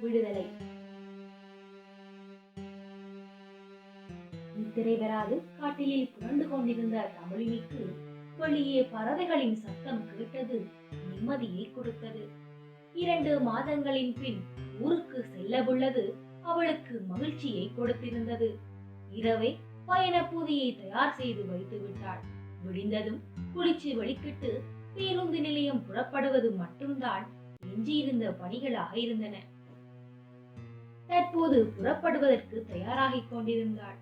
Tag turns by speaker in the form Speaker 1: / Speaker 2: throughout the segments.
Speaker 1: விடுதலை. நித்திரை பெறாது காட்டிலில் புரண்டு கொண்டிருந்த தமிழினிக்கு வெளியே பறவைகளின் சத்தம் கேட்டது நிம்மதியை கொடுத்தது. இரண்டு மாதங்களின் பின் ஊருக்கு செல்லவுள்ளது அவளுக்கு மகிழ்ச்சியை கொடுத்திருந்தது. இரவே பயண பூதியை தயார் செய்து வைத்து விட்டாள். விடிந்ததும் குளிச்சு வெளிக்கிட்டு பேருந்து நிலையம் புறப்படுவது மட்டும்தான் எஞ்சியிருந்த பணிகளாக இருந்தன. தற்போது புறப்படுவதற்கு தயாராகிக் கொண்டிருந்தாள்.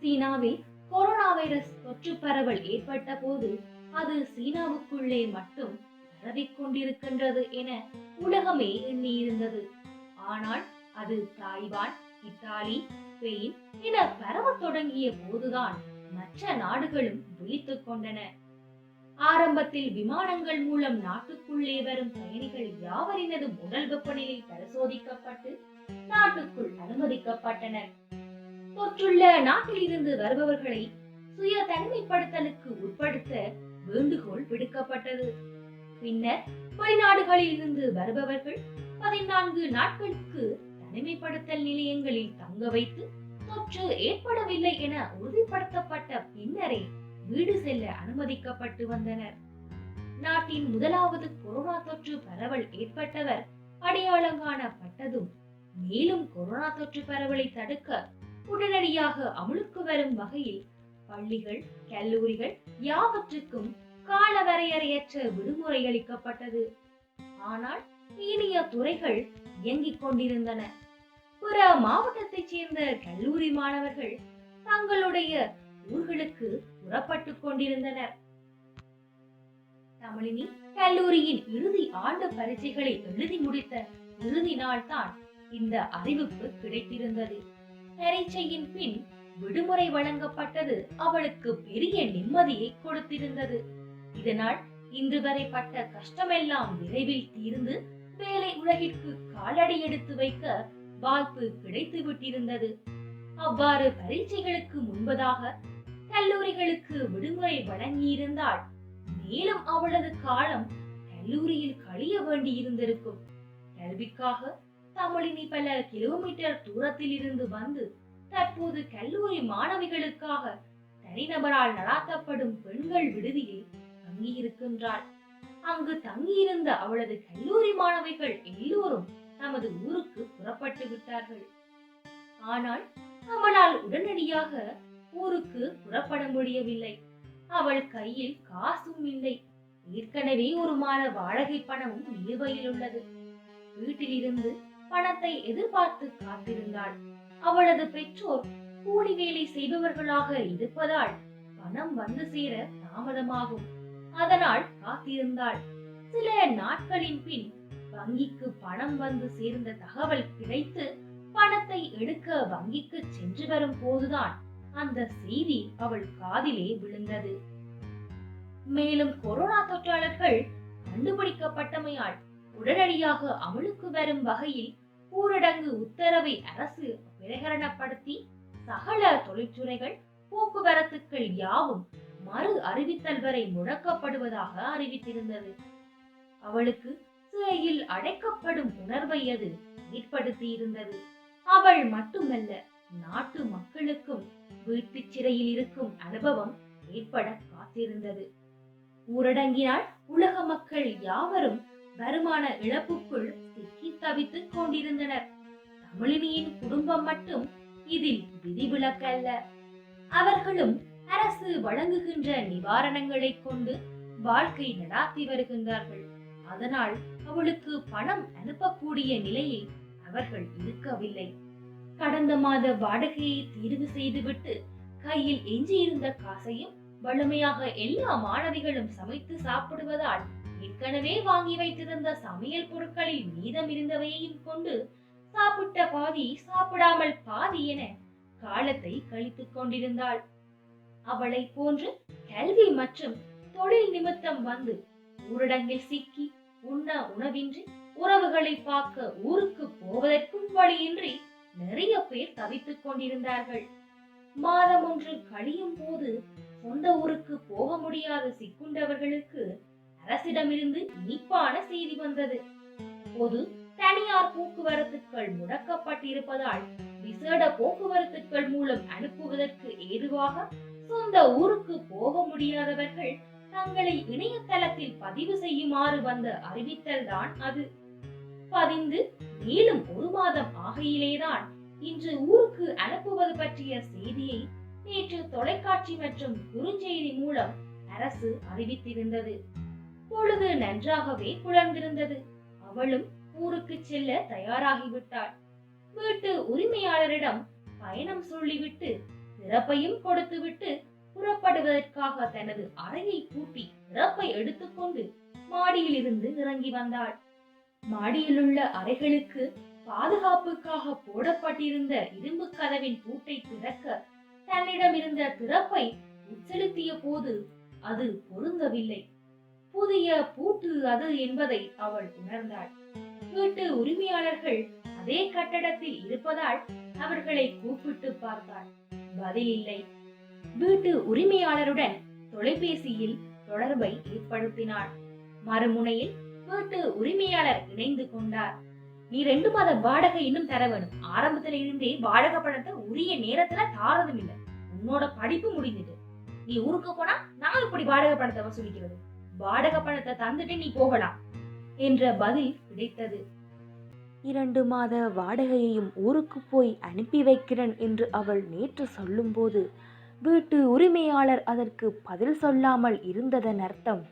Speaker 1: சீனாவில் கொரோனா வைரஸ் தொற்று பரவல் ஏற்பட்ட போது அது சீனாவுக்குள்ளே மட்டும் பரவிக் கொண்டிருக்கின்றது என உலகமே எண்ணியிருந்தது. ஆனால் அது தாய்வான் இத்தாலி ஸ்பெயின் என பரவ தொடங்கிய போதுதான் மற்ற நாடுகளும் விழித்துக் கொண்டன. ஆரம்பத்தில் விமானங்கள் மூலம் நாட்டுக்குள்ளே வரும் பயணிகள் யாவரினது உடல் வெப்பநிலை பரிசோதிக்கப்பட்டு நாட்டுக்குள் அனுமதிக்கப்பட்டனர். தொற்றுள்ள நாட்டிலிருந்து வருபவர்களை சுய தனிமைப்படுத்தலுக்கு உட்படுத்த வேண்டுகோள் விடுக்கப்பட்டது. பின்னர் வெளிநாடுகளில் இருந்து வருபவர்கள் பதினான்கு நாட்களுக்கு தனிமைப்படுத்தல் நிலையங்களில் தங்க வைத்து தொற்று ஏற்படவில்லை என உறுதிப்படுத்தப்பட்ட பின்னரே வீடு செல்ல அனுமதிக்கப்பட்டு வந்தனர். நாட்டின் முதலாவது கொரோனா தொற்று பரவல் ஏற்பட்டவர் அடையாளம் காணப்பட்டதும் மேலும் கொரோனா தொற்று பரவலை தடுக்க உடனடியாக அமுலுக்கு வரும் வகையில் பள்ளிகள் கல்லூரிகள் யாவற்றுக்கும் கால வரையறையற்ற விடுமுறை அளிக்கப்பட்டது. ஆனால் ஏனைய துறைகள் இயங்கிக் கொண்டிருந்தன. பிற மாவட்டத்தைச் சேர்ந்த கல்லூரி மாணவர்கள் தங்களுடைய ஊர்களுக்கு புறப்பட்டுக் கொண்டிருந்தனர். தமிழினி கல்லூரியின் இறுதி ஆண்டு பரீட்சைகளை எழுதி முடித்த இறுதி நாள் தான் இந்த அறிவிப்பு கிடைத்திருந்தது. பரீட்சையின் பின் விடுமுறை வழங்கப்பட்டது அவளுக்கு பெரிய நிம்மதியை கொடுத்திருந்தது. இதனால் இன்று வரை பட்ட கஷ்டமெல்லாம் விரைவில் தீர்ந்து வேலை உலகிற்கு காலடி எடுத்து வைக்க வாய்ப்பு கிடைத்து விட்டிருந்தது அவ்வாறு பரீட்சைகளுக்கு முன்பதாக கல்லூரிகளுக்கு விடுமுறை வழங்கியிருந்தால் மேலும் அவளது காலம் கல்லூரியில் கழிய வேண்டியிருந்திருக்கும். கல்விக்காக தமிழினி பல கிலோமீட்டர் தூரத்தில் இருந்து வந்து தற்போது கல்லூரி மாணவிகளுக்காக தனிநபரால் நடாத்தப்படும் பெண்கள் விடுதியில் தங்கியிருக்கின்றாள். அங்கு தங்கியிருந்த அவளது கல்லூரி மாணவிகள் எல்லோரும் தமது ஊருக்கு புறப்பட்டு விட்டார்கள். ஆனால் அவளால் உடனடியாக ஊருக்கு புறப்பட முடியவில்லை. அவள் கையில் காசும் இல்லை. ஏற்கனவே ஒரு மாத வாடகை பணமும் நிலுவையில் உள்ளது. வீட்டிலிருந்து பணத்தை எதிர்பார்த்து காத்திருந்தாள். அவளது பெற்றோர் கூலி வேலை செய்பவர்களாக இருப்பதால் பணம் வந்து சேர தாமதமாகும். அதனால் காத்திருந்தாள். சில நாட்களின் பின் வங்கிக்கு பணம் வந்து சேர்ந்த தகவல் கிடைத்து பணத்தை எடுக்க வங்கிக்கு சென்று வரும் போதுதான் அந்த செய்தி அவள் காதிலே விழுந்தது. மேலும் கொரோனா தொற்றாளர்கள் கண்டுபிடிக்கப்பட்டமையால் உடனடியாக அமலுக்கு வரும் வகையில் ஊரடங்கு உத்தரவை அரசு பிரகடனப்படுத்தி சகல தொழிற்துறைகள் போக்குவரத்துக்கள் யாவும் மறு அறிவித்தல் வரை முடக்கப்படுவதாக அறிவித்திருந்தது. அவளுக்கு சிறையில் அடைக்கப்படும் உணர்வை அது ஏற்படுத்தியிருந்தது. அவள் மட்டுமல்ல நாட்டு மக்களுக்கும் வீட்டுச் சிறையில் இருக்கும் அனுபவம் ஏற்பட காத்திருந்தது. ஊரடங்கினால் உலக மக்கள் யாவரும் வருமான இழப்புக்குள் தவித்துக் கொண்டிருந்தனர். தமிழினியின் குடும்பம் மட்டும் இதில் விதிவிலக்கல்ல. அவர்களும் அரசு வழங்குகின்ற நிவாரணங்களை கொண்டு வாழ்க்கை நடாத்தி வருகின்றார்கள். அதனால் அவளுக்கு பணம் அனுப்பக்கூடிய நிலையில் அவர்கள் இருக்கவில்லை. கடந்த மாத வாடகையை தீர்வு செய்துவிட்டு கையில் எஞ்சியிருந்த காசையும் வலிமையாக எல்லா மாணவிகளும் சமைத்து சாப்பிடுவதால் ஏற்கனவே வாங்கி வைத்திருந்த சமையல் பொருட்களில் மீதம் இருந்தவையையும் கொண்டு சாப்பிட்ட பாதி சாப்பிடாமல் பாதி என காலத்தை கழித்துக் கொண்டிருந்தாள். அவளை போன்று கல்வி மற்றும் தொழில் நிமித்தம் வந்து ஊரடங்கில் சிக்கி உண்ண உணவின்றி உறவுகளை பார்க்க ஊருக்கு போவதற்கும் வழியின்றி நிறைய பேர் தவித்துக் கொண்டிருந்தார்கள். மாதம் ஒன்று கழியும் போது சொந்த ஊருக்கு போக முடியாத சிக்குண்டவர்களுக்கு அரசிடமிருந்து இனிப்பான செய்தி வந்தது. பொது தனியார் போக்குவரத்துக்கள் முடக்கப்பட்டிருப்பதால் விசேட போக்குவரத்துக்கள் மூலம் அனுப்புவதற்கு ஏதுவாக சொந்த ஊருக்கு போக முடியாதவர்கள் தங்களை இணையதளத்தில் பதிவு செய்யுமாறு வந்த அறிவித்தல் தான் அது. பதிந்து மேலும் ஒரு மாதம் ஆகையிலேதான் இன்று ஊருக்கு அனுப்புவது பற்றிய செய்தியை நேற்று தொலைக்காட்சி மற்றும் குறுஞ்செய்தி மூலம் அரசு அறிவித்திருந்தது. பொழுது நன்றாகவே புலர்ந்திருந்தது அவளும் ஊருக்கு செல்ல தயாராகிவிட்டாள். வீட்டு உரிமையாளரிடம் பயணம் சொல்லிவிட்டு சிறப்பையும் கொடுத்துவிட்டு புறப்படுவதற்காக தனது அறையை பூட்டி பிறப்பை எடுத்துக்கொண்டு மாடியில் இருந்து இறங்கி வந்தாள். மாடியிலுள்ள அறைகளுக்கு பாதுகாப்புக்காக போடப்பட்டிருந்த இரும்பு கதவின் பூட்டை திறக்க தன்னிடம் இருந்த திறப்பை உட்செலுத்திய போது அது பொருந்தவில்லை. புதிய பூட்டு அது என்பதை அவள் உணர்ந்தாள். வீட்டு உரிமையாளர்கள் அதே கட்டடத்தில் இருப்பதால் அவர்களை கூப்பிட்டு பார்த்தாள். பதில் இல்லை. வீட்டு உரிமையாளருடன் தொலைபேசியில் தொடர்பை ஏற்படுத்தினாள். மறுமுனையில் வீட்டு உரிமையாளர் இணைந்து கொண்டார். நீ ரெண்டு மாத வாடகை இன்னும் தர வேணும். ஆரம்பத்துல இருந்தே வாடகை பணத்தை உரிய நேரத்துல தாரதும் இல்லை. உன்னோட படிப்பு முடிஞ்சது. நீ ஊருக்கு போனா நான் இப்படி வாடகை பணத்தை வசூலிக்கிறது? வாடகை பணத்தை தந்துட்டு நீ போகலாம் என்ற பதில் கிடைத்தது.
Speaker 2: இரண்டு மாத வாடகையையும் ஊருக்கு போய் அனுப்பி வைக்கிறேன் என்று அவள் நேற்று சொல்லும்போது வீட்டு உரிமையாளர் அதற்கு பதில் சொல்லாமல் இருந்ததன் அர்த்தம்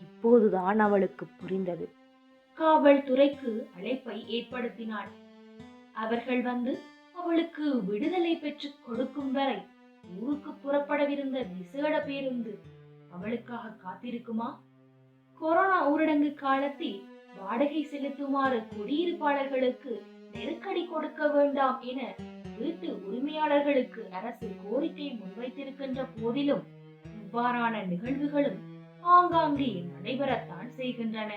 Speaker 2: இப்போதுதான் அவளுக்கு புரிந்தது.
Speaker 1: காவல்துறைக்கு அழைப்பை ஏற்படுத்தினாள். அவர்கள் வந்து அவளுக்கு விடுதலை பெற்றுக் கொடுக்கும் வரை ஊருக்கு புறப்படவிருந்த விசேட பேருந்து அவளுக்காக காத்திருக்குமா? கொரோனா ஊரடங்கு காலத்தில் வாடகை செலுத்துமாறு குடியிருப்பாளர்களுக்கு நெருக்கடி கொடுக்க வேண்டாம் என வீட்டு உரிமையாளர்களுக்கு அரசு கோரிக்கை முன்வைத்திருக்கின்ற போதிலும் இவ்வாறான நிகழ்வுகளும் ஆங்காங்கே நடைபெறத்தான் செய்கின்றன.